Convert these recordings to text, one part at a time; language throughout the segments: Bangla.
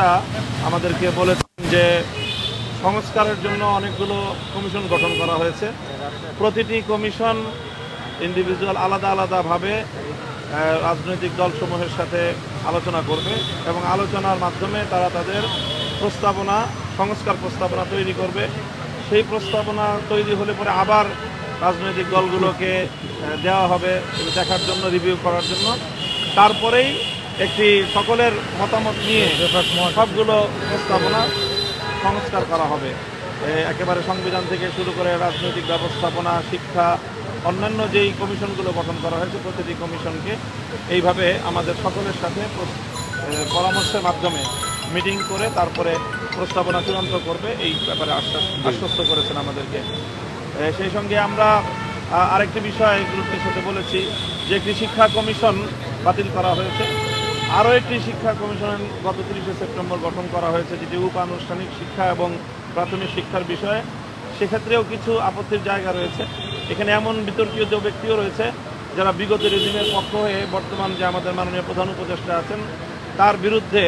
উপদেষ্টা আমাদেরকে বলেছেন যে সংস্কারের জন্য অনেকগুলো কমিশন গঠন করা হয়েছে। প্রতিটি কমিশন ইন্ডিভিজুয়াল আলাদা আলাদাভাবে রাজনৈতিক দলসমূহের সাথে আলোচনা করবে এবং আলোচনার মাধ্যমে তারা তাদের প্রস্তাবনা, সংস্কার প্রস্তাবনা তৈরি করবে। সেই প্রস্তাবনা তৈরি হলে পরে আবার রাজনৈতিক দলগুলোকে দেওয়া হবে দেখার জন্য রিভিউ করার জন্য। তারপরেই একটি সকলের মতামত নিয়ে সবগুলো প্রস্তাবনা সংস্কার করা হবে। একেবারে সংবিধান থেকে শুরু করে রাজনৈতিক ব্যবস্থাপনা শিক্ষা অন্যান্য যেই কমিশনগুলো গঠন করা হয়েছে প্রতিটি কমিশনকে এইভাবে আমাদের সকলের সাথে পরামর্শের মাধ্যমে মিটিং করে তারপরে প্রস্তাবনা চূড়ান্ত করবে এই ব্যাপারে আশ্বাস আশ্বস্ত করেছেন আমাদেরকে। সেই সঙ্গে আমরা আরেকটি বিষয় গুরুত্বের সাথে বলেছি যে একটি শিক্ষা কমিশন বাতিল করা হয়েছে আরও একটি শিক্ষা কমিশন গত তিরিশে সেপ্টেম্বর গঠন করা হয়েছে, যেটি উপানুষ্ঠানিক শিক্ষা এবং প্রাথমিক শিক্ষার বিষয়ে। সেক্ষেত্রেও কিছু আপত্তির জায়গা রয়েছে। এখানে এমন বিতর্কীয় যে ব্যক্তিও রয়েছে, যারা বিগত রেজিমের পক্ষ হয়ে বর্তমান যে আমাদের মাননীয় প্রধান উপদেষ্টা আছেন, তার বিরুদ্ধে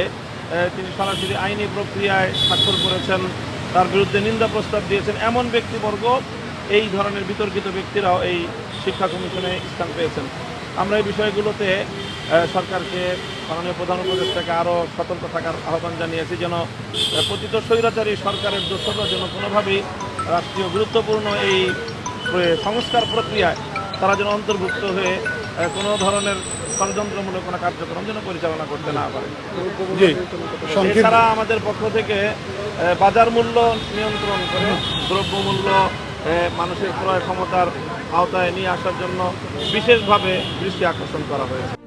তিনি সরাসরি আইনি প্রক্রিয়ায় স্বাক্ষর করেছেন, তার বিরুদ্ধে নিন্দা প্রস্তাব দিয়েছেন। এমন ব্যক্তিবর্গ, এই ধরনের বিতর্কিত ব্যক্তিরাও এই শিক্ষা কমিশনে স্থান পেয়েছেন। আমরা এই বিষয়গুলোতে সরকারকে মাননীয় প্রধান উপদেষ্টাকে আরও সতর্ক থাকার আহ্বান জানিয়েছি যেন পতিত স্বৈরাচারী সরকারের দোষরা যেন কোনোভাবেই রাষ্ট্রীয় গুরুত্বপূর্ণ এই সংস্কার প্রক্রিয়ায় তারা যেন অন্তর্ভুক্ত হয়ে কোনো ধরনের ষড়যন্ত্রমূলক কোনো কার্যক্রম যেন পরিচালনা করতে না পারে। জি এছাড়া আমাদের পক্ষ থেকে বাজার মূল্য নিয়ন্ত্রণ করে দ্রব্যমূল্য মানুষের ক্রয় ক্ষমতার আওতায় নিয়ে আসার জন্য বিশেষভাবে দৃষ্টি আকর্ষণ করা হয়েছে।